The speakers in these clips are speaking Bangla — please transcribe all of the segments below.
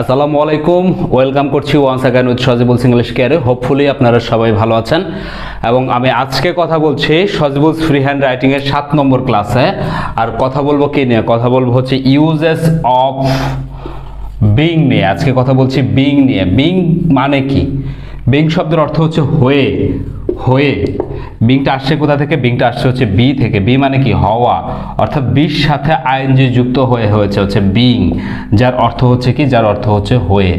আসসালামু আলাইকুম। ওয়েলকাম করছি once again with Sajibul English কেয়ারে হোপফুলি আপনারা সবাই ভালো আছেন। এবং আমি আজকে কথা বলছি সজিবুলস ফ্রি হ্যান্ড রাইটিংয়ের সাত নম্বর ক্লাসে আর কথা বলব কি নিয়ে? কথা বলব হচ্ছে ইউজেস অফ বিং নিয়ে। আজকে কথা বলছি বিং নিয়ে। বিং মানে কি? বিং শব্দের অর্থ হচ্ছে হয়ে। হয়ে। বিংটা আসছে কোথা থেকে? বিংটা আসছে হচ্ছে বি থেকে। বি মানে কি? হওয়া। অর্থাৎ বির সাথে আইএনজি যুক্ত হয়ে হয়েছে হচ্ছে বিং, যার অর্থ হচ্ছে কি? যার অর্থ হচ্ছে হয়ে।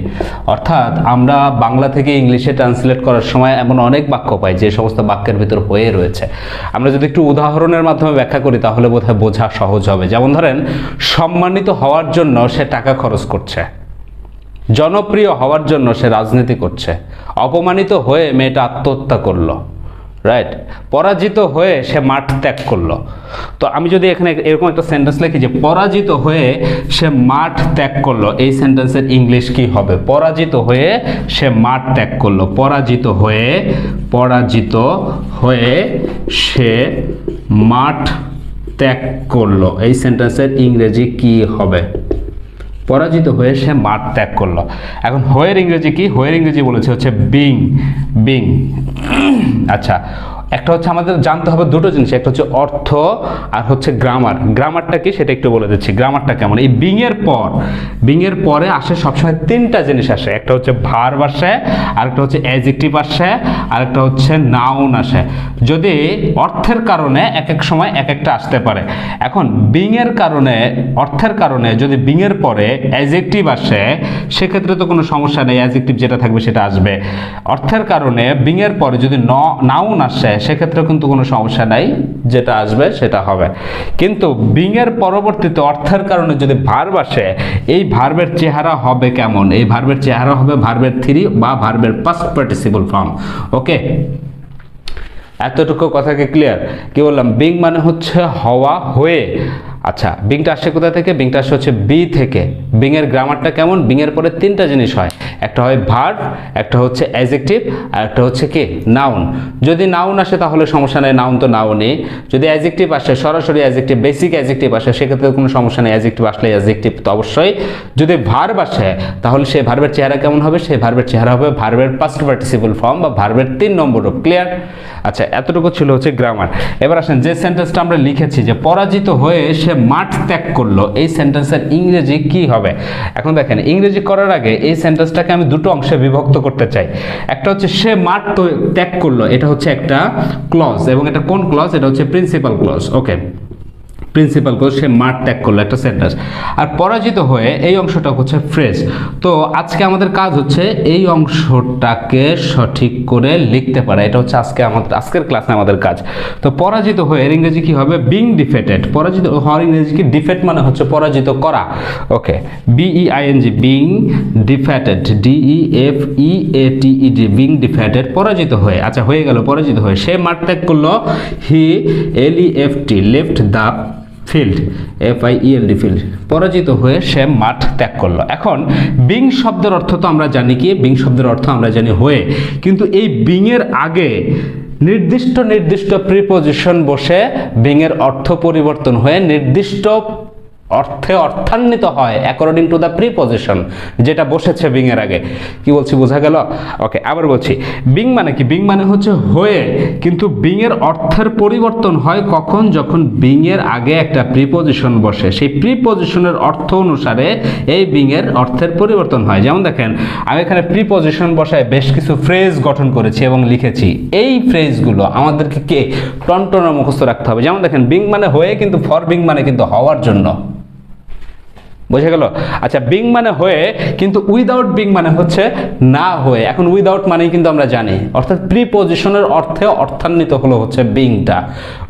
অর্থাৎ আমরা বাংলা থেকে ইংলিশে ট্রান্সলেট করার সময় এমন অনেক বাক্য পাই যে সমস্ত বাক্যের ভিতর হয়ে রয়েছে। আমরা যদি একটু উদাহরণের মাধ্যমে ব্যাখ্যা করি, তাহলে বোধহয় বোঝা সহজ হবে। যেমন ধরেন, সম্মানিত হওয়ার জন্য সে টাকা খরচ করছে। জনপ্রিয় হওয়ার জন্য সে রাজনীতি করছে। অপমানিত হয়ে মেয়েটা আত্মহত্যা করল। রাইট পরাজিত হয়ে সে মাঠ ত্যাগ করল। তো আমি যদি এখানে এরকম একটা সেন্টেন্স লিখি যে পরাজিত হয়ে সে মাঠ ত্যাগ করল, এই সেন্টেন্সের ইংলিশ কি হবে? পরাজিত হয়ে সে মাঠ ত্যাগ করল। পরাজিত হয়ে পরাজিত হয়ে সে মাঠ ত্যাগ করল। এই সেন্টেন্সের ইংরেজি কি হবে? পরাজিত হয়ে সে মাঠ ত্যাগ করল। এখন হোয়ের ইংরেজি কি? হোয়ের ইংরেজি বলেছে হচ্ছে বিং বিং আচ্ছা একটা হচ্ছে আমাদের জানতে হবে দুটো জিনিস, একটা হচ্ছে অর্থ আর হচ্ছে গ্রামার গ্রামারটা কি সেটা একটু বলে দিচ্ছি। গ্রামারটা কেমন? এই বিং এর পর বিং এর পরে আসে সবসময় তিনটা জিনিস আসে। একটা হচ্ছে ভার্ব আসে, আরেকটা হচ্ছে অ্যাজেক্টিভ আসে, আরেকটা হচ্ছে নাউন আসে। যদি অর্থের কারণে এক এক সময় এক একটা আসতে পারে। এখন বিং এর কারণে, অর্থের কারণে যদি বিং এর পরে অ্যাজেক্টিভ আসে, সেক্ষেত্রে তো কোনো সমস্যা নেই অ্যাজেক্টিভ যেটা থাকবে সেটা আসবে। অর্থের কারণে বিং এর পরে যদি ন নাউন আসে সেক্ষেত্রে কিন্তু কোনো সমস্যা নাই, যেটা আসবে সেটা হবে। কিন্তু বিংয়ের পরবর্তীতে অর্থের কারণে যদি ভার্ব আসে, এই ভার্বের চেহারা হবে কেমন? এই ভার্বের চেহারা হবে ভার্বের থ্রি বা ভার্বের পাস্ট পার্টিসিপল ফর্ম। ওকে? এতটুকু কথাকে ক্লিয়ার কি বললাম? বিং মানে হচ্ছে হওয়া হয়ে। আচ্ছা বিংটা আসছে কোথা থেকে? বিংটা আসছে হচ্ছে বি থেকে। বিং এর গ্রামারটা কেমন? বিং এর পরে তিনটা জিনিস হয়। একটা হয় ভার্ব একটা হচ্ছে অ্যাজেক্টিভ আর একটা হচ্ছে কি? নাউন। যদি নাউন আসে তাহলে সমস্যা নেই, নাউন তো নাউনই। যদি অ্যাজেক্টিভ আসে, সরাসরি অ্যাজেক্টিভ বেসিক অ্যাজেক্টিভ আসে, সেক্ষেত্রে কোনো সমস্যা নেই অ্যাজেক্টিভ আসলে অ্যাজেক্টিভ তো অবশ্যই। যদি ভার্ব আসে, তাহলে সেই ভার্বের চেহারা কেমন হবে? সেই ভার্বের চেহারা হবে ভার্বের পাস্ট পার্টিসিপল ফর্ম বা ভার্বের তিন নম্বর রূপ ক্লিয়ার আচ্ছা এতটুকু ছিল হচ্ছে গ্রামার এবার আসেন, যে সেন্টেন্সটা আমরা লিখেছি যে পরাজিত হয়ে সে মাঠ ত্যাগ করল, এই সেন্টেন্সের ইংরেজি কি হবে? এখন দেখেন, ইংরেজি করার আগে এই সেন্টেন্সটাকে আমি দুটো অংশে বিভক্ত করতে চাই। একটা হচ্ছে, সে মাঠ ত্যাগ করল, এটা হচ্ছে একটা ক্লজ এবং এটা কোন ক্লজ এটা হচ্ছে প্রিন্সিপাল ক্লজ ওকে প্রিন্সিপাল সে মাঠ ত্যাগ করল, একটা সেন্টেন্স আর পরাজিত হয়ে এই অংশটা হচ্ছে ফ্রেজ তো আজকে আমাদের কাজ হচ্ছে এই অংশটাকে সঠিক করে লিখতে পারা। এটা হচ্ছে আজকে আমাদের, আজকের ক্লাসে আমাদের কাজ। তো পরাজিত হয়ে এর ইংরেজি কি হবে? বিং ডিফেটেড পরাজিত হওয়ার ইংরেজি কি? ডিফেট মানে হচ্ছে পরাজিত করা। Okay B E I N G being defeated D E F E A T E D being defeated পরাজিত হয়ে। আচ্ছা হয়ে গেল, পরাজিত হয়ে। সে মাঠ ত্যাগ করল he L E F T left the field F I E L D field পরাজিত হয়ে সে মাঠ ত্যাগ করল। এখন বিং শব্দের অর্থ তো আমরা জানি কি? বিং শব্দের অর্থ আমরা জানি হয়ে। কিন্তু এই বিং এর আগে নির্দিষ্ট নির্দিষ্ট প্রিপোজিশন বসে বিং এর অর্থ পরিবর্তন হয়ে নির্দিষ্ট অর্থে অর্থান্বিত হয় অ্যাকর্ডিং টু দ্য প্রিপোজিশন যেটা বসেছে বিং আগে। কি বলছি, বোঝা গেল? ওকে আবার বলছি। বিং মানে কি? বিং মানে হচ্ছে হয়ে, কিন্তু বিং অর্থের পরিবর্তন হয় কখন? যখন বিং আগে একটা প্রিপোজিশন বসে। সেই প্রিপোজিশনের অর্থ অনুসারে এই বিং অর্থের পরিবর্তন হয়। যেমন দেখেন, আমি এখানে প্রিপোজিশন বসায় বেশ কিছু ফ্রেজ গঠন করেছি এবং লিখেছি। এই ফ্রেজগুলো আমাদেরকে কে? টনটনা মুখস্থ রাখতে হবে। যেমন দেখেন, বিং মানে হয়ে, কিন্তু ফর বিং মানে কিন্তু হওয়ার জন্য। বোঝা গেল? আচ্ছা বিং মানে হয়ে, কিন্তু উইদাউট বিং মানে হচ্ছে না হয়ে। এখন উইদাউট মানেই কিন্তু আমরা জানি। অর্থাৎ প্রিপোজিশনের অর্থে অর্থান্বিত হলো হচ্ছে বিংটা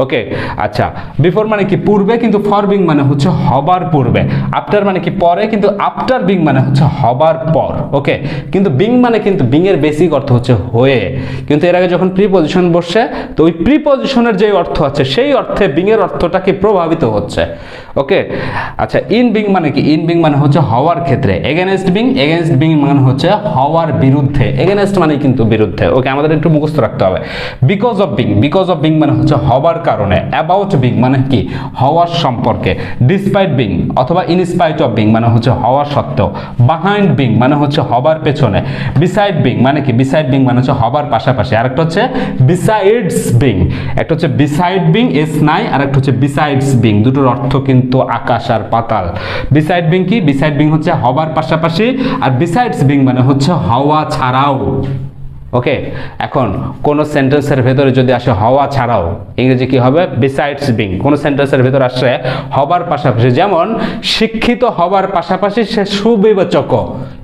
ওকে আচ্ছা বিফোর মানে কি পূর্বে, কিন্তু ফর বিং মানে হচ্ছে হবার পূর্বে। আফটার মানে কি পরে, কিন্তু আফটার বিং মানে হচ্ছে হবার পর। ওকে কিন্তু বিং মানে কিন্তু বিং এর বেসিক অর্থ হচ্ছে হয়ে। কিন্তু এর আগে যখন প্রিপোজিশন বসছে, তো ওই প্রিপোজিশনের যে অর্থ আছে, সেই অর্থে বিং এর অর্থটা কি প্রভাবিত হচ্ছে? ওকে আচ্ছা ইন বিং মানে কি? ইন বিং মানে হচ্ছে হওয়ার ক্ষেত্রে। এগেনস্ট বিং এগেনস্ট বিং মানে হচ্ছে হওয়ার বিরুদ্ধে। এগেনস্ট মানে কিন্তু বিরুদ্ধে। ওকে আমাদের একটু মুখস্থ রাখতে হবে। Because of being because of being মানে হচ্ছে হবার কারণে। অ্যাবাউট বিং মানে কি? হওয়ার সম্পর্কে। ডিসপাইট বিং অথবা ইনস্পাইট অফ বিং মানে হচ্ছে হওয়া সত্ত্বেও। বাহাইন্ড বিং মানে হচ্ছে হবার পেছনে। বিসাইড বিং মানে কি? বিসাইড বিং মানে হচ্ছে হবার পাশাপাশি। আরেকটা হচ্ছে বিসাইডস বিং একটা হচ্ছে বিসাইড বিং এস নাই আর একটা হচ্ছে বিসাইডস বিং দুটোর অর্থ কিন্তু আকাশ আর পাতাল। বিসাইড বিং কি? বিসাইড বিং হচ্ছে হবার পাশাপাশি আর বিসাইডস বিং মানে হচ্ছে হওয়া ছাড়াও। ওকে? এখন কোন সেন্টেন্সের ভেতরে যদি আসে হওয়া ছাড়াও, ইংরেজি কি হবে? বিসাইডস বিং কোন সেন্টেন্সের ভেতরে আসে হবার পাশাপাশি। যেমন, শিক্ষিত হবার পাশাপাশি সে সুবিবেচক।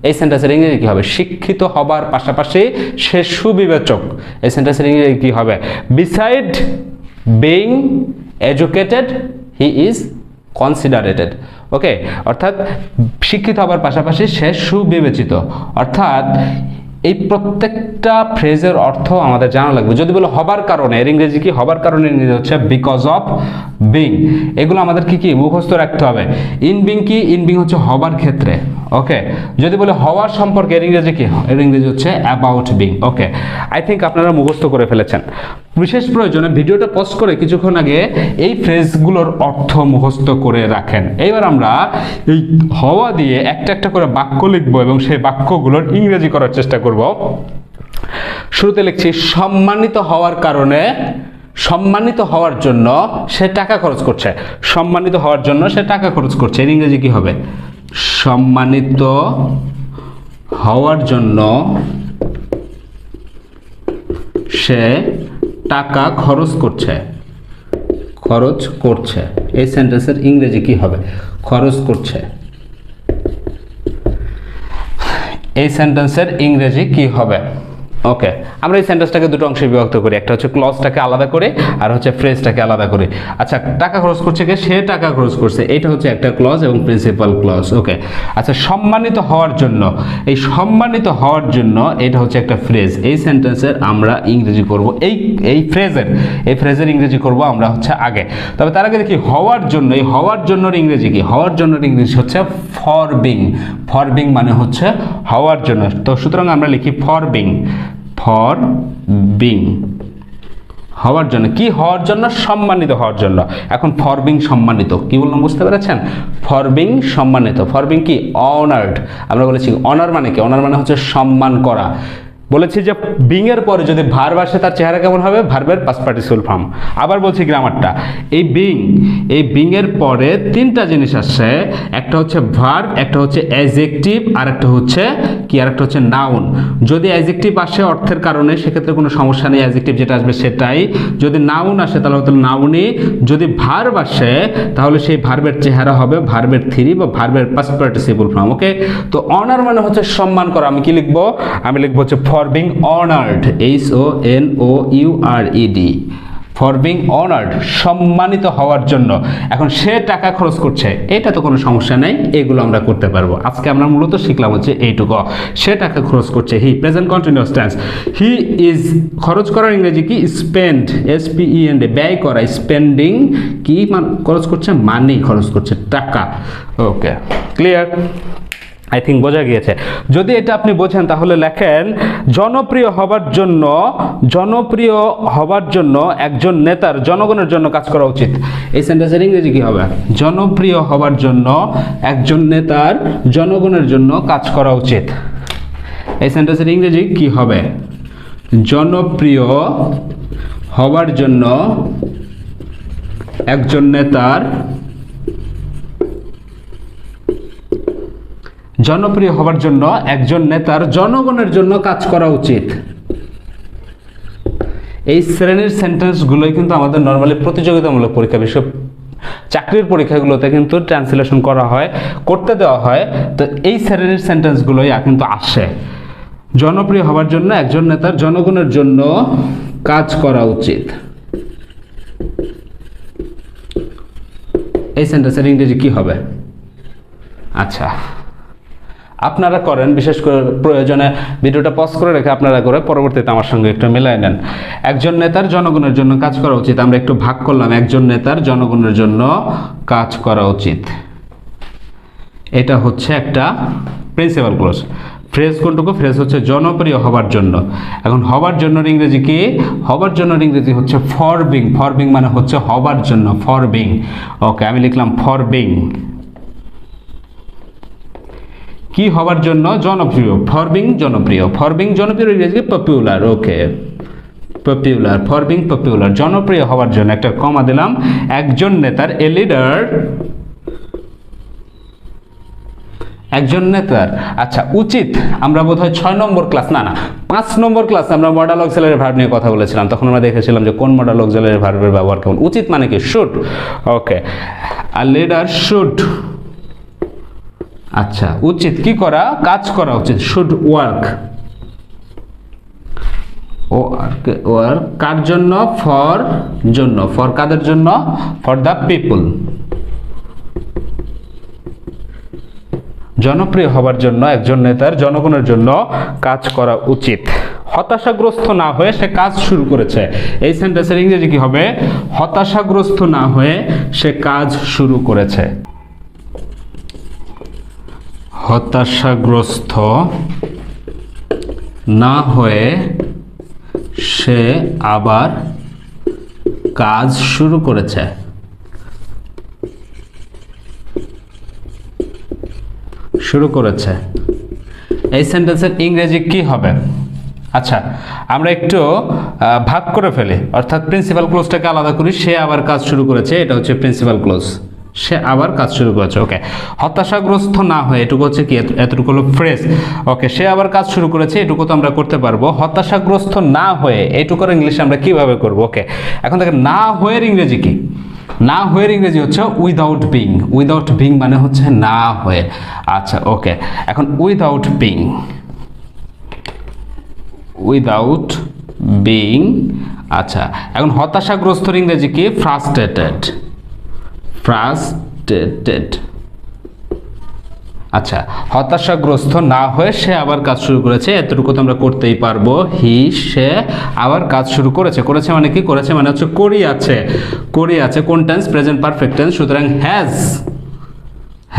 এই সেন্টেন্সের ইংরেজি কি হবে? শিক্ষিত হবার পাশাপাশি সে সুবিবেচক। এই সেন্টেন্সের ইংরেজি কি হবে? Beside being educated he is considerated okay অর্থাৎ শিক্ষিত হবার পাশাপাশি সে সুবিবেচিত। অর্থাৎ এই প্রত্যেকটা ফ্রেজের অর্থ আমাদের জানা লাগবে। যদি বলো হবার কারণে, এর ইংরেজি কি? হবার কারণে হচ্ছে বিকজ অফ বিং এগুলো আমাদের কি কি? মুখস্থ রাখতে হবে। ইন বিং কি? ইন বিং হচ্ছে হবার ক্ষেত্রে। ওকে যদি বলে হওয়ার সম্পর্কে, এর ইংরেজি কি? এর ইংরেজি হচ্ছে about being okay I think আপনারা মুখস্থ করে ফেলেছেন। বিশেষ প্রয়োজনে ভিডিওটা পোস্ট করে কিছুক্ষণ আগে এই ফ্রেজগুলোর অর্থ মুখস্থ করে রাখেন। এইবার আমরা এই হওয়া দিয়ে একটা একটা করে বাক্য লিখব এবং সেই বাক্যগুলোর ইংরেজি করার চেষ্টা করব। শুরুতে লিখছি, সম্মানিত হওয়ার কারণে, সম্মানিত হওয়ার জন্য সে টাকা খরচ করছে। সম্মানিত হওয়ার জন্য সে টাকা খরচ করছে। ইংরেজি কি হবে? সম্মানিত হওয়ার জন্য সে টাকা খরচ করছে। খরচ করছে। এই সেন্টেন্সের ইংরেজি কি হবে? খরচ করছে। এই সেন্টেন্সের ইংরেজি কি হবে? ওকে আমরা এই সেন্টেন্সটাকে দুটো অংশে বিভক্ত করি। একটা হচ্ছে ক্লজটাকে আলাদা করে, আর হচ্ছে ফ্রেজটাকে আলাদা করে। আচ্ছা টাকা খরচ করছে কে? সে টাকা খরচ করছে। এটা হচ্ছে একটা ক্লজ এবং প্রিন্সিপাল ক্লজ ওকে আচ্ছা সম্মানিত হওয়ার জন্য, এই সম্মানিত হওয়ার জন্য এটা হচ্ছে একটা ফ্রেজ এই সেন্টেন্সের আমরা ইংরেজি করব। এই এই ফ্রেজের এই ফ্রেজের ইংরেজি করব আমরা হচ্ছে আগে। তবে তার আগে দেখি, হওয়ার জন্য, এই হওয়ার জন্য ইংরেজি কি? হওয়ার জন্য ইংরেজি হচ্ছে ফর বিং ফর বিং মানে হচ্ছে হওয়ার জন্য। তো সুতরাং আমরা লিখি ফর বিং ফর বিং। হওয়ার জন্য, কি হওয়ার জন্য? সম্মানিত হওয়ার জন্য। এখন ফরবিং সম্মানিত। কি বললাম, বুঝতে পেরেছেন? ফরবিং সম্মানিত। ফরবিং কি? অনার্ড আমরা বলেছি অনার মানে কি? অনার মানে হচ্ছে সম্মান করা। বলেছি যে বিং এর পরে যদি ভার্ব আসে, তার চেহারা কেমন হবে? ভার্বের পাস পার্টিসিপাল ফর্ম আবার বলছি গ্রামারটা। এই বিং এই বিং এর পরে তিনটা জিনিস আসছে। একটা হচ্ছে ভার্ব, একটা হচ্ছে অ্যাজেক্টিভ, আর একটা হচ্ছে কি, আর একটা হচ্ছে নাউন। যদি অ্যাজেক্টিভ আসে অর্থের কারণে, সেক্ষেত্রে কোনো সমস্যা নেই, অ্যাজেক্টিভ যেটা আসবে সেটাই। যদি নাউন আসে, তাহলে হয়তো নাউনই। যদি ভার্ব আসে, তাহলে সেই ভার্বের চেহারা হবে ভার্বের থ্রি বা ভার্বের পাস্ট পার্টিসিপল ফর্ম, ওকে? তো অনার মানে হচ্ছে সম্মান করা। আমি কি লিখব? আমি লিখব হচ্ছে for being honoured H O N O U R E D for being honoured সম্মানিত হওয়ার জন্য। এখন সে টাকা খরচ করছে, এটা তো কোনো সমস্যা নেই, এগুলো আমরা করতে পারব। আজকে আমরা মূলত শিখলাম হচ্ছে এইটুকু। সে টাকা খরচ করছে he present continuous tense he is খরচ করার ইংরেজি কি? Spend S P E N ব্যয় করা স্পেন্ডিং কি? খরচ করছে মানি খরচ করছে, টাকা। ওকে ক্লিয়ার আই থিঙ্ক বোঝা গিয়েছে। যদি এটা আপনি বোঝেন, তাহলে লেখেন, জনপ্রিয় হবার জন্য, জনপ্রিয় হবার জন্য একজন নেতার জনগণের জন্য কাজ করা উচিত। এই সেন্টেন্সের ইংরেজি কি হবে? জনপ্রিয় হবার জন্য একজন নেতার জনগণের জন্য কাজ করা উচিত। এই সেন্টেন্সের ইংরেজি কি হবে? জনপ্রিয় হবার জন্য একজন নেতার জনপ্রিয় হবার জন্য একজন নেতার জনগণের জন্য কাজ করা উচিত। এই শ্রেণির সেন্টেন্সগুলোই কিন্তু আমাদের নর্মালি প্রতিযোগিতামূলক পরীক্ষা বিশেষ চাকরির পরীক্ষাগুলোতে কিন্তু ট্রান্সলেশন করা হয়, করতে দেওয়া হয়। তো এই শ্রেণির সেন্টেন্সগুলোই কিন্তু আসে। জনপ্রিয় হবার জন্য একজন নেতার জনগণের জন্য কাজ করা উচিত। এই সেন্টেন্সের ইংরেজি কি হবে? আচ্ছা। আপনারা করেন, বিশেষ করে প্রয়োজনে ভিডিওটা পজ করে রেখে আপনারা করে পরবর্তীতে আমার সঙ্গে একটু মিলাই নেন। একজন নেতার জনগণের জন্য কাজ করা উচিত। আমরা একটু ভাগ করলাম, একজন নেতার জনগণের জন্য কাজ করা উচিত। এটা হচ্ছে একটা প্রিন্সিপাল ক্লোজ ফ্রেজ কোনটুকু? ফ্রেজ হচ্ছে জনপ্রিয় হবার জন্য। এখন হবার জন্য ইংরেজি কি? হবার জন্য ইংরেজি হচ্ছে ফর বিং ফর বিং মানে হচ্ছে হবার জন্য। ফর বিং ওকে আমি লিখলাম ফর বিং কি হবার জন্য জনপ্রিয়? ফর বিং জনপ্রিয়। ফর বিং জনপ্রিয় ইংরেজি popular okay popular for being popular জনপ্রিয় হওয়ার জন্য একটা কমা দিলাম। একজন নেতার এ লিডার একজন নেতার আচ্ছা উচিত, আমরা বোধহয় ছয় নম্বর ক্লাস না না, পাঁচ নম্বর ক্লাস আমরা মডাল অক্সেলের ভার্ব নিয়ে কথা বলেছিলাম। তখন আমরা দেখেছিলাম যে কোন মডাল অক্সেলের ভার্বের ব্যবহার কেমন। উচিত মানে কি? শুড ওকে আর লিডার শুড আচ্ছা উচিত কি করা? কাজ করা উচিত। শুড ওয়ার্ক ওয়ার্ক কার জন্য? ফর জন্য। ফর কাদের জন্য? ফর দ্য পিপল জনপ্রিয় হবার জন্য, একজন নেতার জনগণের জন্য কাজ করা উচিত। হতাশাগ্রস্ত না হয়ে সে কাজ শুরু করেছে। এই সেন্টেন্সের ইংরেজি কি হবে? হতাশাগ্রস্ত না হয়ে সে কাজ শুরু করেছে। হতাশাগ্রস্ত না হয়ে সে আবার কাজ শুরু করেছে। শুরু করেছে। এই সেন্টেন্সের ইংরেজি কি হবে? আচ্ছা আমরা একটু ভাগ করে ফেলি। অর্থাৎ প্রিন্সিপাল ক্লোজটাকে আলাদা করি, সে আবার কাজ শুরু করেছে, এটা হচ্ছে প্রিন্সিপাল ক্লোজ। সে আবার কাজ শুরু করেছে ওকে হতাশাগ্রস্ত না হয়ে, এটুকু হচ্ছে কি এতটুকু হলো ফ্রেশ ওকে সে আবার কাজ শুরু করেছে, এটুকু তো আমরা করতে পারব। হতাশাগ্রস্ত না হয়ে, এটুকুর ইংলিশে আমরা কীভাবে করব ওকে এখন দেখেন, না হয়ে ইংরেজি কি? না হয়ে ইংরেজি হচ্ছে উইদাউট বিং উইদাউট বিং মানে হচ্ছে না হয়ে। আচ্ছা ওকে এখন উইদাউট বিং উইদাউট বিং আচ্ছা এখন হতাশাগ্রস্ত ইংরেজি কি? ফ্রাস্ট্রেটেড ফ্রাস্ট্রেটেড আচ্ছা হতাশাগ্রস্ত না হয়ে সে আবার কাজ শুরু করেছে, এতটুকু তো আমরা করতেই পারব। হি, সে আবার কাজ শুরু করেছে। করেছে মানে কি? করেছে মানে হচ্ছে করি আছে। করি আছে কোন টেন্স প্রেজেন্ট পারফেক্ট টেন্স সুতরাং has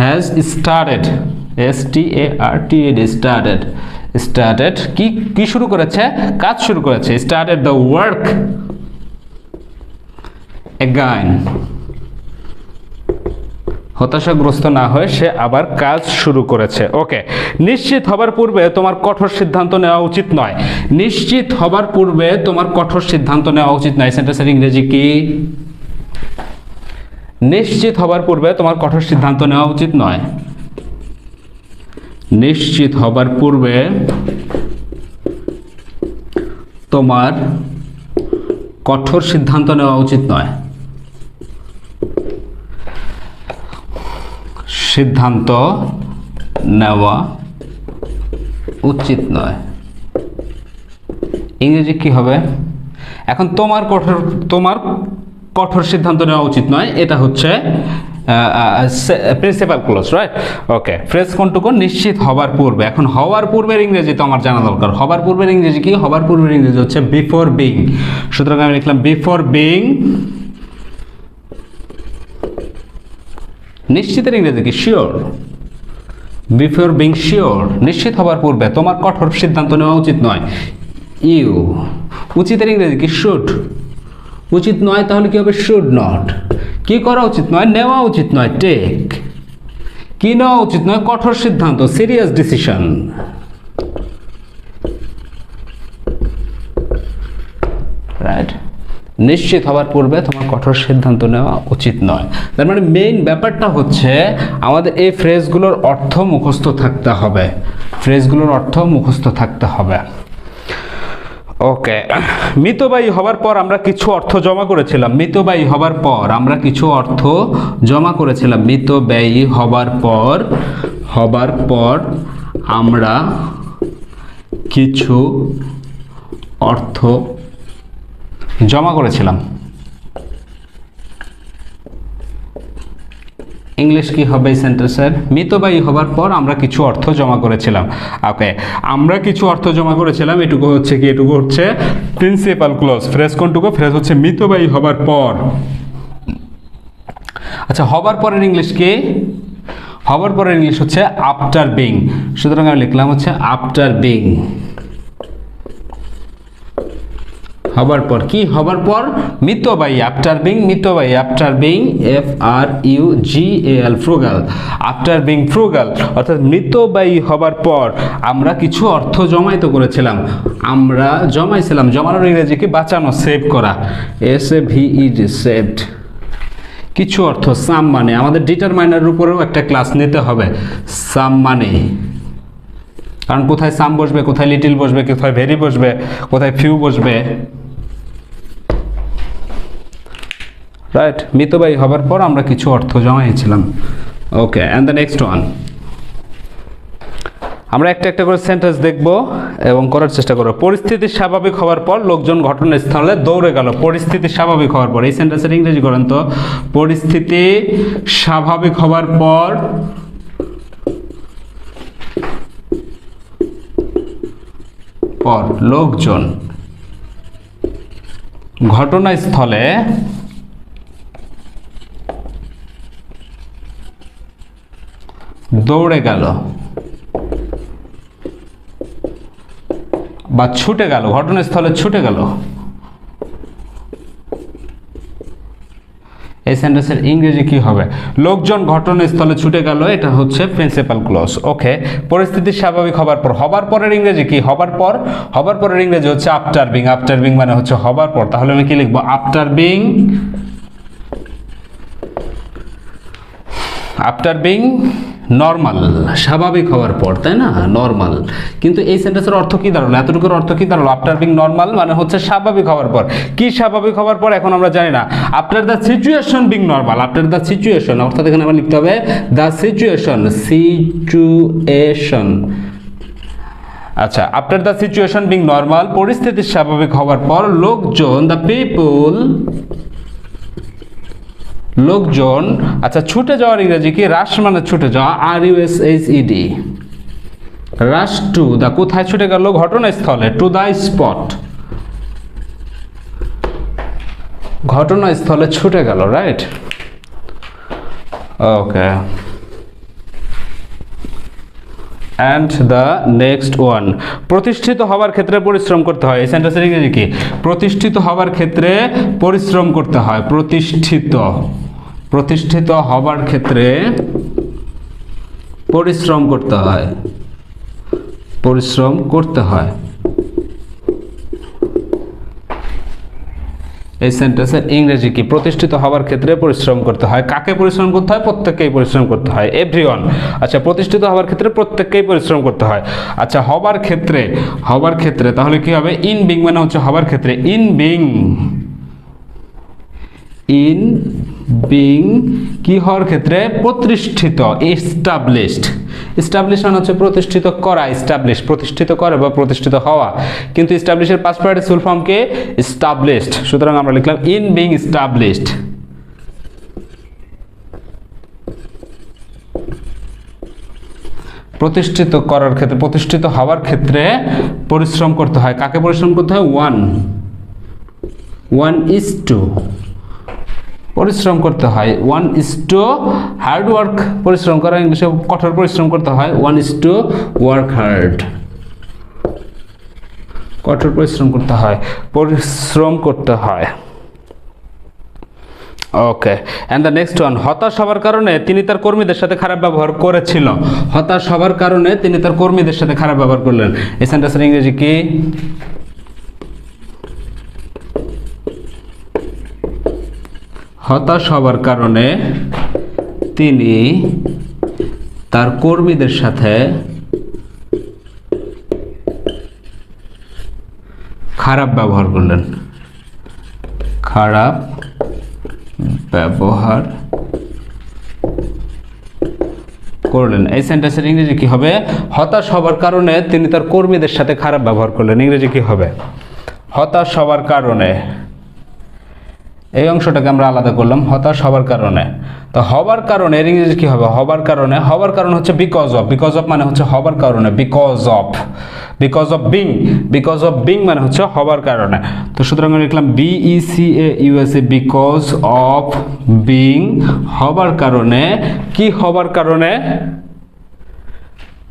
has started S T A R T ed started started কি কি শুরু করেছে? কাজ শুরু করেছে। স্টার্টেড দ্য ওয়ার্ক এগাইন হতাশাগ্রস্ত না হয়ে সে আবার কাজ শুরু করেছে। ওকে, নিশ্চিত হবার পূর্বে তোমার কঠোর সিদ্ধান্ত নেওয়া উচিত নয়। নিশ্চিত হবার পূর্বে তোমার কঠোর সিদ্ধান্ত নেওয়া উচিত নয়। সেন্টেন্সের ইংরেজি কি? নিশ্চিত হবার পূর্বে তোমার কঠোর সিদ্ধান্ত নেওয়া উচিত নয়। নিশ্চিত হবার পূর্বে তোমার কঠোর সিদ্ধান্ত নেওয়া উচিত নয়। সিদ্ধান্ত নেওয়া উচিত নয়। ইংরেজি কি হবে? এখন তোমার কঠোর তোমার কঠোর সিদ্ধান্ত নেওয়া উচিত নয়। এটা হচ্ছে principal clause right okay phrase কোনটুকু? নিশ্চিত হবার পূর্বে। এখন হওয়ার পূর্বের ইংরেজি তো আমার জানা দরকার। হবার পূর্বের ইংরেজি কি? হবার পূর্বের ইংরেজি হচ্ছে বিফোর বিং সুতরাং আমি লিখলাম বিফোর বিং নিশ্চিতের ইংরেজি কি? শিওর বিফোর বিং শিওর নিশ্চিত হবার পূর্বে তোমার কঠোর সিদ্ধান্ত নেওয়া উচিত নয়। ইউ উচিতের ইংরেজি কি? শুড উচিত নয় তাহলে কি হবে? শুড নট কি করা উচিত নয়? নেওয়া উচিত নয়। টেক কি নেওয়া উচিত নয়? কঠোর সিদ্ধান্ত সিরিয়াস ডিসিশন রাইট নিশ্চিত হওয়ার পূর্বে তোমার কঠোর সিদ্ধান্ত নেওয়া উচিত নয়। তার মানে মেইন ব্যাপারটা হচ্ছে আমাদের এই ফ্রেজগুলোর অর্থ মুখস্থ থাকতে হবে। ফ্রেজগুলোর অর্থ মুখস্থ থাকতে হবে। ওকে মিতবায়ী হবার পর আমরা কিছু অর্থ জমা করেছিলাম। মিতবায়ী হবার পর আমরা কিছু অর্থ জমা করেছিলাম। মিতব্যয়ী হবার পর হবার পর আমরা কিছু অর্থ জমা করেছিলাম। ইংলিশ কি হবে এই সেন্টেন্সের মিতবায়ী হবার পর আমরা কিছু অর্থ জমা করেছিলাম। ওকে, আমরা কিছু অর্থ জমা করেছিলাম, এটুকু হচ্ছে কি? এটুকু হচ্ছে প্রিন্সিপাল ক্লোজ ফ্রেজ কোনটুকু? ফ্রেজ হচ্ছে মিতবায়ী হবার পর। আচ্ছা হবার পরের ইংলিশ কি? হবার পরের ইংলিশ হচ্ছে আফটার বিং সুতরাং আমি লিখলাম হচ্ছে আফটার বিং হবার পর কি? হবার পর মিতবাই after being মিতবাই after being F R U G A L frugal after being frugal অর্থাৎ মৃতবায়ী হবার পর আমরা কিছু অর্থ জমাইতে করেছিলাম। আমরা জমাইছিলাম, জমানোর ইংরেজি কি? বাঁচানো সেভ করা। S A V E saved কিছু অর্থ সাম মানে আমাদের ডিটারমাইনার উপরেও একটা ক্লাস নিতে হবে। সাম মানে কারণ কোথায় সাম বসবে, কোথায় লিটিল বসবে, কোথায় ভেরি বসবে, কোথায় ফিউ বসবে। রাইট মিতবায়ী হবার পর আমরা কিছু অর্থ জমাইছিলাম okay and the next one আমরা একটা একটা করে সেন্টেন্স দেখব এবং করার চেষ্টা করব। পরিস্থিতি স্বাভাবিক হওয়ার পর লোকজন ঘটনাস্থলে দৌড়ে গেল। পরিস্থিতি স্বাভাবিক হওয়ার পর, এই সেন্টেন্সের ইংরেজি করেন তো, পরিস্থিতি স্বাভাবিক হওয়ার পর পর লোকজন ঘটনাস্থলে দৌড়ে গেল। বা ছুটে গেল, ঘটনাস্থলে ছুটে গেল। এই সেন্টেন্সের ইংরেজি কি হবে? লোকজন ঘটনাস্থলে ছুটে গেল, এটা হচ্ছে প্রিন্সিপাল ক্লজ ওকে পরিস্থিতি স্বাভাবিক হবার পর, হবার পরের ইংরেজি কি? হবার পর? হবার পরের ইংরেজি হচ্ছে আফটার বিং আফটার বিং মানে হচ্ছে হবার পর। তাহলে আমি কি লিখব? After being after being normal স্বাভাবিক হওয়ার পর, তাই না? নর্মাল কিন্তু এই সেন্টেন্সের অর্থ কি দাঁড়াল? এতটুকুর অর্থ কি দাঁড়াল? আফটার বিং নর্মাল মানে হচ্ছে স্বাভাবিক হওয়ার পর। কি স্বাভাবিক হওয়ার পর এখন আমরা জানি না। After the situation being normal after the situation অর্থাৎ এখানে আমার লিখতে হবে দ্য সিচুয়েশন সিচুয়েশন আচ্ছা after the situation being normal পরিস্থিতি স্বাভাবিক হওয়ার পর লোকজন দ্য পিপুল লোকজন আচ্ছা ছুটে যাওয়ার ইংরেজি কি? রাশ মানে ছুটে যাওয়া R U S H ED rush to the, কোথায় ছুটে গেল? ঘটনাস্থলে, টু দা স্পট। ঘটনাস্থলে ছুটে গেল, right? Okay. And the next one প্রতিষ্ঠিত হওয়ার ক্ষেত্রে পরিশ্রম করতে হয়। এই সেন্টেন্সের ইংরেজি কি? প্রতিষ্ঠিত হওয়ার ক্ষেত্রে পরিশ্রম করতে হয়। প্রতিষ্ঠিত। প্রতিষ্ঠিত হবার ক্ষেত্রে পরিশ্রম করতে হয়। পরিশ্রম করতে হয়। এই সেন্টেন্সের ইংরেজি কি? প্রতিষ্ঠিত হওয়ার ক্ষেত্রে পরিশ্রম করতে হয়। কাকে পরিশ্রম করতে হয়? প্রত্যেককেই পরিশ্রম করতে হয়। এভরিওয়ান আচ্ছা প্রতিষ্ঠিত হওয়ার ক্ষেত্রে প্রত্যেককেই পরিশ্রম করতে হয়। আচ্ছা হবার ক্ষেত্রে হবার ক্ষেত্রে তাহলে কি হবে? ইন বিং মানে হচ্ছে হবার ক্ষেত্রে। ইন বিং ইন বিং কি হওয়ার ক্ষেত্রে? প্রতিষ্ঠিত এস্টাবলিশড এস্টাবলিশ মানে হচ্ছে প্রতিষ্ঠিত করা এস্টাবলিশ প্রতিষ্ঠিত করা বা প্রতিষ্ঠিত হওয়া। কিন্তু এস্টাবলিশের পাঁচ পার্টের ফুল ফর্মকে এস্টাবলিশড সুতরাং আমরা লিখলাম ইন বিং এস্টাবলিশড প্রতিষ্ঠিত করার ক্ষেত্রে, প্রতিষ্ঠিত হওয়ার ক্ষেত্রে পরিশ্রম করতে হয়। কাকে পরিশ্রম করতে হয়? ওয়ান ওয়ান ইজ টু পরিশ্রম করতে হয়। One is to hard work পরিশ্রম করা, ইংলিশে কঠোর পরিশ্রম করতে হয়। One is to work hard কঠোর পরিশ্রম করতে হয়, পরিশ্রম করতে হয়। Okay and the next one হতাশ হওয়ার কারণে তিনি তার কর্মীদের সাথে খারাপ ব্যবহার করেছিল। হতাশ হওয়ার কারণে তিনি তার কর্মীদের সাথে খারাপ ব্যবহার করলেন। এই সেন্টেন্সের ইংরেজি কি? হতাশ হওয়ার কারণে তিনি তার কর্মীদের সাথে খারাপ ব্যবহার করলেন। খারাপ ব্যবহার করলেন। এই সেন্টেন্সের ইংরেজি কি হবে? হতাশ হবার কারণে তিনি তার কর্মীদের সাথে খারাপ ব্যবহার করলেন। ইংরেজি কি হবে? হতাশ হবার কারণে এই অংশটাকে আমরা আলাদা করলাম হতাশ হবার কারণে। তো হবার কারণে, এর ইংরেজি কি হবে? হবার কারণে, হবার কারণ হচ্ছে বিকজ অফ বিকজ অফ মানে হচ্ছে হবার কারণে because of because of being because of being মানে হচ্ছে হবার কারণে। তো সুতরাং আমি লিখলাম B E C A U S E because of being হবার কারণে। কি হবার কারণে?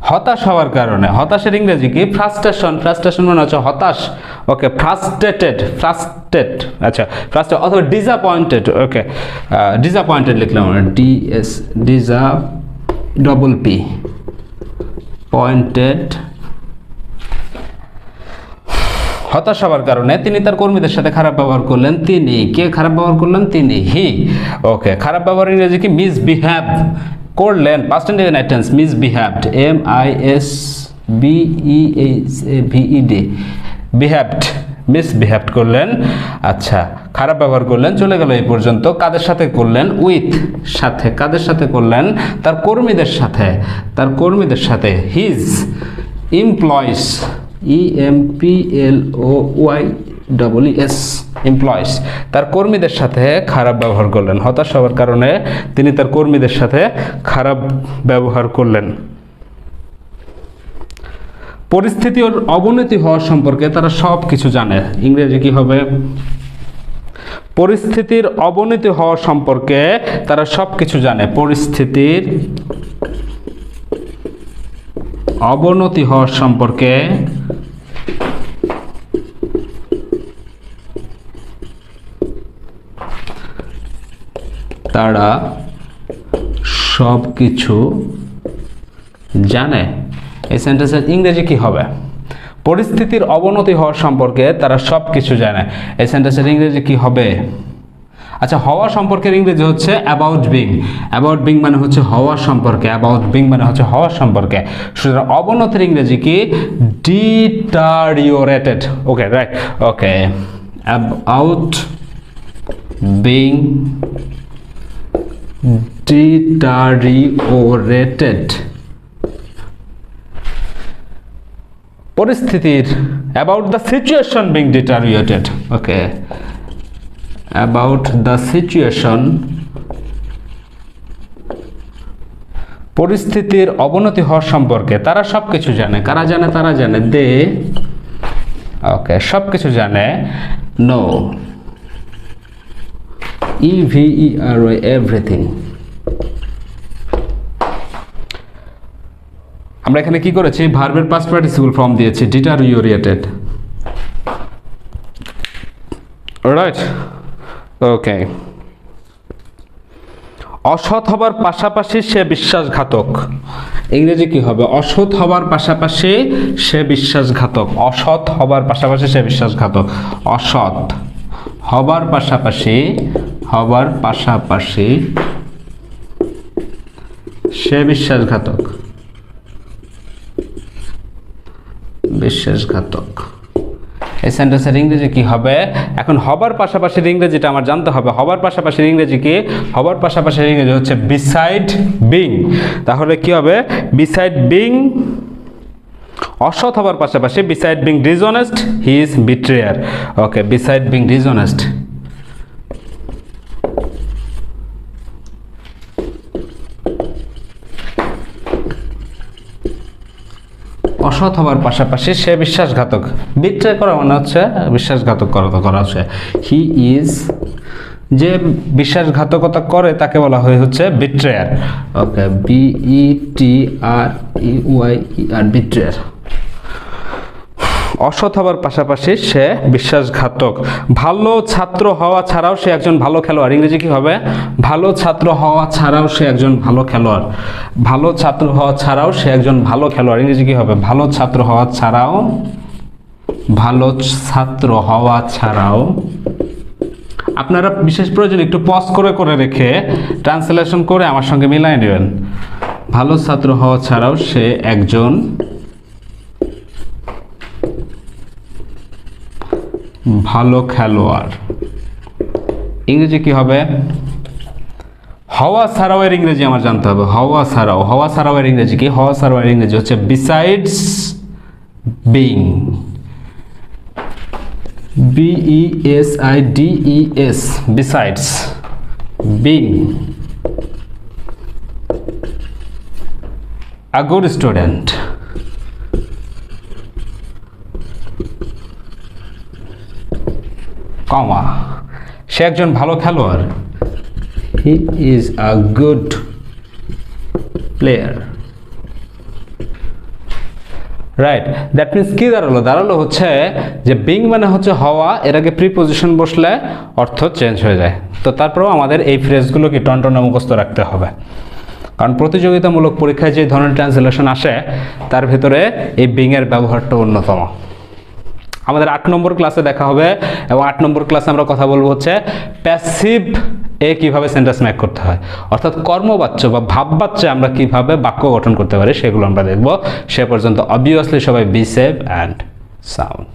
হতাশ হওয়ার কারণে। হতাশের ইংরেজি কি? ফ্রাস্ট্রেশন ফ্রাস্ট্রেশন মানে হচ্ছে হতাশ। ওকে ফ্রাস্ট্রেটেড ফ্রাস্ট্রেট আচ্ছা ফ্রাস্ট্রেট অথবা ডিসঅ্যাপয়েন্টেড ওকে ডিসঅ্যাপয়েন্টেড লিখলাম ডি এস ডিসা ডবল পি পয়েন্টেড হতাশ হওয়ার কারণে তিনি তার কর্মীদের সাথে খারাপ ব্যবহার করলেন। তিনি, কে খারাপ ব্যবহার করলেন? তিনি হি ওকে খারাপ ব্যবহার ইংরেজি কি? মিসবিহেভ করলেন past Indian tense misbehaved M I S B E H A V E D behaved misbehaved করলেন আচ্ছা খারাপ ব্যবহার করলেন, চলে গেল এই পর্যন্ত। কাদের সাথে করলেন? উইথ সাথে। কাদের সাথে করলেন? তার কর্মীদের সাথে। তার কর্মীদের সাথে। His employees E M P L O Y double S employees তার কর্মীদের সাথে খারাপ ব্যবহার করলেন। হতাশ হওয়ার কারণে তিনি তার কর্মীদের সাথে খারাপ ব্যবহার করলেন। পরিস্থিতির অবনতি হওয়া সম্পর্কে তারা সব কিছু জানে। ইংরেজি কি হবে? পরিস্থিতির অবনতি হওয়া সম্পর্কে তারা সব কিছু জানে। পরিস্থিতির অবনতি হওয়ার সম্পর্কে তারা সব কিছু জানে। এই সেন্টেন্সের ইংরেজি কি হবে? পরিস্থিতির অবনতি হওয়ার সম্পর্কে তারা সব কিছু জানে। এই সেন্টেন্সের ইংরেজি কি হবে? আচ্ছা হওয়া সম্পর্কের ইংরেজি হচ্ছে অ্যাবাউট বিং অ্যাবাউট বিং মানে হচ্ছে হওয়া সম্পর্কে অ্যাবাউট বিং মানে হচ্ছে হওয়া সম্পর্কে। সুতরাং অবনতির ইংরেজি কি? Deteriorated okay right okay about being deteriorated পরিস্থিতির about the situation being deteriorated okay about the situation পরিস্থিতির অবনতি হওয়ার সম্পর্কে তারা সব কিছু জানে। কারা জানে? তারা জানে দে ওকে সব কিছু জানে know E V E R everything আমরা এখানে কি করেছি? ভার্বের পাস্ট পার্টিসিপল ফর্ম দিয়েছি ডিটারিওরিয়েটেড রাইট ওকে অসৎ হবার পাশাপাশি সে বিশ্বাসঘাতক। ইংরেজি কি হবে? অসৎ হবার পাশাপাশি সে বিশ্বাসঘাতক। অসৎ হবার পাশাপাশি সে বিশ্বাসঘাতক। অসৎ হবার পাশাপাশি হবার পাশাপাশি সে বিশ্বাসঘাতক। বিশ্বাসঘাতক। এই সেন্টেন্সের ইংরেজি কি হবে? এখন হবার পাশাপাশি ইংরেজিটা আমার জানতে হবে, হবার পাশাপাশি ইংরেজি কি? হবার পাশাপাশি ইংরেজি হচ্ছে বিসাইড বিং তাহলে কি হবে? বিসাইড বিং অসৎ হবার পাশাপাশি beside being dishonest he is betrayer okay beside being dishonest অসৎ হওয়ার পাশাপাশি সে বিশ্বাসঘাতক। বিট্রে করা মানে হচ্ছে বিশ্বাসঘাতক করা হচ্ছে হি ইজ যে বিশ্বাসঘাতকতা করে তাকে বলা হয় হচ্ছে বিট্রেয়ার ওকে বিই টি আর ই ওয়াই ই আর বিট্রেয়ার অসৎ হবার পাশাপাশি সে বিশ্বাসঘাতক। ভালো ছাত্র হওয়া ছাড়াও সে একজন ভালো খেলোয়াড়। ইংরেজি কি হবে? ভালো ছাত্র হওয়া ছাড়াও সে একজন ভালো খেলোয়াড়। ভালো ছাত্র হওয়া ছাড়াও সে একজন ভালো খেলোয়াড়। ইংরেজি কি হবে? ভালো ছাত্র হওয়া ছাড়াও, ভালো ছাত্র হওয়া ছাড়াও। আপনারা বিশেষ প্রয়োজন একটু পজ করে করে রেখে ট্রান্সলেশন করে আমার সঙ্গে মিলাই নেবেন। ভালো ছাত্র হওয়া ছাড়াও সে একজন ভালো খেলোয়াড়। ইংরেজি কি হবে? হওয়া এর ইংরেজি আমার জানতে হবে। হওয়া ছাড়াও হওয়া এর ইংরেজি কি? হওয়া এর ইংরেজি হচ্ছে besides being B E S I D E S besides being a good student কমা সে একজন ভালো খেলোয়াড়। He is a good player right that means কি দাঁড়াল? দাঁড়াল হচ্ছে যে বিং মানে হচ্ছে হওয়া, এর আগে প্রিপোজিশন বসলে অর্থ চেঞ্জ হয়ে যায়। তো তারপরেও আমাদের এই ফ্রেজগুলো কি টনটনে মুখস্থ রাখতে হবে। কারণ প্রতিযোগিতামূলক পরীক্ষায় যে ধরনের ট্রান্সলেশন আসে, তার ভেতরে এই বিংয়ের ব্যবহারটা অন্যতম। আমাদের আট নম্বর ক্লাসে দেখা হবে এবং আট নম্বর ক্লাসে আমরা কথা বলব হচ্ছে প্যাসিভ এ কীভাবে সেন্টেন্স ম্যাক করতে হয়। অর্থাৎ কর্মবাচ্য বা ভাববাচ্য আমরা কীভাবে বাক্য গঠন করতে পারি সেগুলো আমরা দেখব। সে পর্যন্ত অবভিয়াসলি সবাই বি সেভ অ্যান্ড সাউন্ড